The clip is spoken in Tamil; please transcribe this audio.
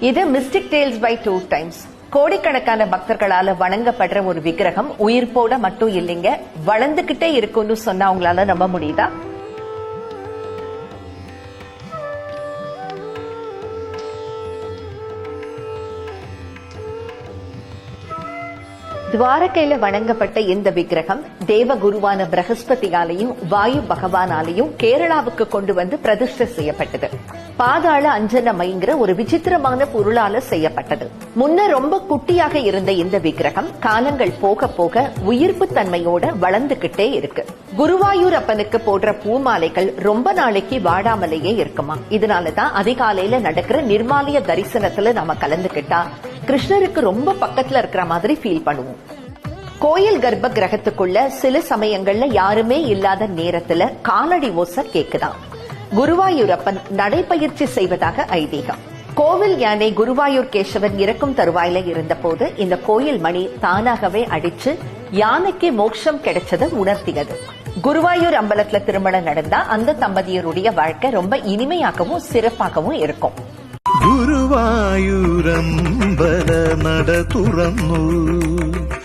இது mystic tales by two times கோடிக்கணக்கான பக்தர்களால வணங்கப்படுற ஒரு விக்கிரகம் உயிர்ப்போட மட்டும் இல்லைங்க. வளர்ந்துகிட்டே இருக்கும்னு சொன்னா உங்களால நம்ப முடியுதா? துவாரகையில வணங்கப்பட்ட இந்த விக்கிரகம் தேவ குருவான பிரகஸ்பதியாலையும் வாயு பகவானாலையும் கேரளாவுக்கு கொண்டு வந்து பிரதிஷ்டை செய்யப்பட்டது. பாதாள அஞ்சனமைங்கிற ஒரு விசித்திரமான பொருளால செய்யப்பட்டது. முன்ன ரொம்ப குட்டியாக இருந்த இந்த விக்கிரகம் காலங்கள் போக போக உயிர்ப்பு தன்மையோட வளர்ந்துகிட்டே இருக்கு. குருவாயூர் அப்பனுக்கு போடுற பூமாலைகள் ரொம்ப நாளைக்கு வாடாமலேயே இருக்குமா? இதனாலதான் அதிகாலையில நடக்கிற நிர்மாலய தரிசனத்துல நாம கலந்துகிட்டா கிருஷ்ணருக்கு ரொம்ப பக்கத்துல இருக்கிற மாதிரி ஃபீல் பண்ணுவோம். கோயில் கர்ப்ப கிரகத்துக்குள்ள சில சமயங்கள்ல யாருமே இல்லாத நேரத்துல காலடி ஓசை கேக்குதான். குருவாயூரப்பன் நடைபயிற்சி செய்வதாக ஐதீகம். கோவில் யானை குருவாயூர் கேசவன் இறக்கும் தருவாயில இருந்தபோது இந்த கோயில் மணி தானாகவே அடிச்சு யானைக்கு மோட்சம் கிடைச்சதை உணர்த்தியது. குருவாயூர் அம்பலத்துல திருமணம் நடந்தா அந்த தம்பதியருடைய வாழ்க்கை ரொம்ப இனிமையாகவும் சிறப்பாகவும் இருக்கும். ഗുരുവായൂരമ്പല നട തുറന്നു.